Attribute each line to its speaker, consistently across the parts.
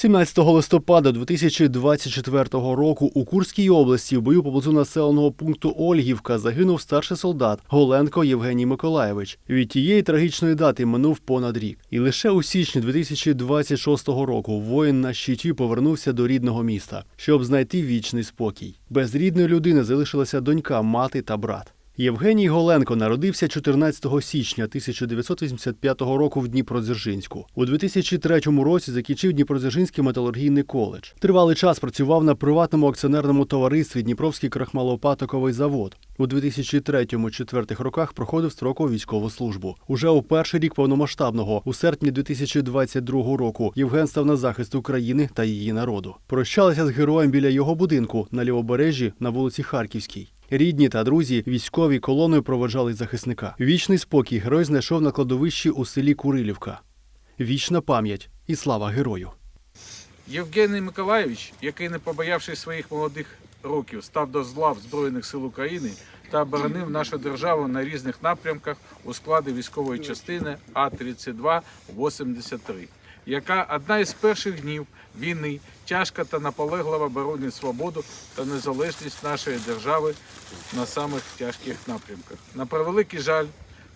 Speaker 1: 17 листопада 2024 року у Курській області в бою поблизу населеного пункту Ольгівка загинув старший солдат Голенко Євгеній Миколаєвич. Від тієї трагічної дати минув понад рік. І лише у січні 2026 року воїн на щиті повернувся до рідного міста, щоб знайти вічний спокій. Без рідної людини залишилася донька, мати та брат. Євгеній Голенко народився 14 січня 1985 року в Дніпродзержинську. У 2003 році закінчив Дніпродзержинський металургійний коледж. Тривалий час працював на приватному акціонерному товаристві Дніпровський крахмалопатоковий завод. У 2003-2004 роках проходив строкову військову службу. Уже у перший рік повномасштабного, у серпні 2022 року, Євген став на захист України та її народу. Прощалися з героєм біля його будинку на лівобережжі на вулиці Харківській. Рідні та друзі військові колоною проведжали захисника. Вічний спокій герой знайшов на кладовищі у селі Курилівка. Вічна пам'ять і слава герою.
Speaker 2: Євгеній Миколаєвич, який, не побоявшись своїх молодих років, став до злав Збройних сил України та оборонив нашу державу на різних напрямках у складі військової частини А-32-83, яка одна із перших днів війни тяжко та наполегливо боронить свободу та незалежність нашої держави на самих тяжких напрямках. На превеликий жаль,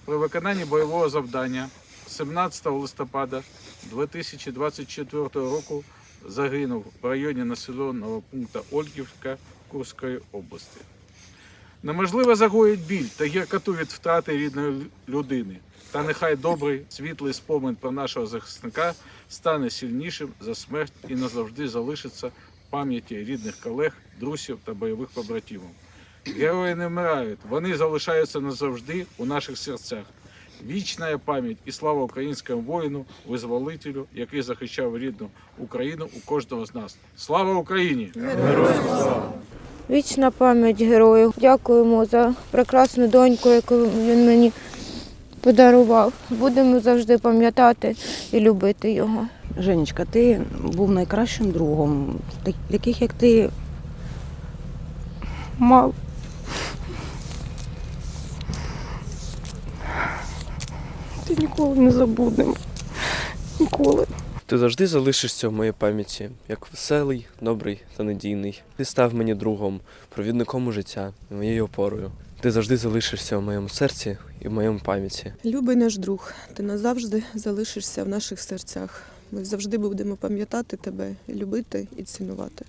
Speaker 2: при виконанні бойового завдання 17 листопада 2024 року загинув в районі населеного пункту Ольгівка Курської області. Неможливо загоїть біль та гіркоту від втрати рідної людини. Та нехай добрий світлий спомин про нашого захисника стане сильнішим за смерть і назавжди залишиться в пам'яті рідних колег, друзів та бойових побратимів. Герої не вмирають, вони залишаються назавжди у наших серцях. Вічна пам'ять і слава українському воїну, визволителю, який захищав рідну Україну у кожного з нас. Слава Україні!
Speaker 3: Вічна пам'ять герою. Дякуємо за прекрасну доньку, яку він мені подарував. Будемо завжди пам'ятати і любити його.
Speaker 4: Женечка, ти був найкращим другом, так- яких як ти мав. Ти ніколи не забудемо. Ніколи.
Speaker 5: Ти завжди залишишся в моїй пам'яті, як веселий, добрий та надійний. Ти став мені другом, провідником у життя, моєю опорою. Ти завжди залишишся в моєму серці і в моєму пам'яті.
Speaker 6: Любий наш друг, ти назавжди залишишся в наших серцях. Ми завжди будемо пам'ятати тебе, любити і цінувати.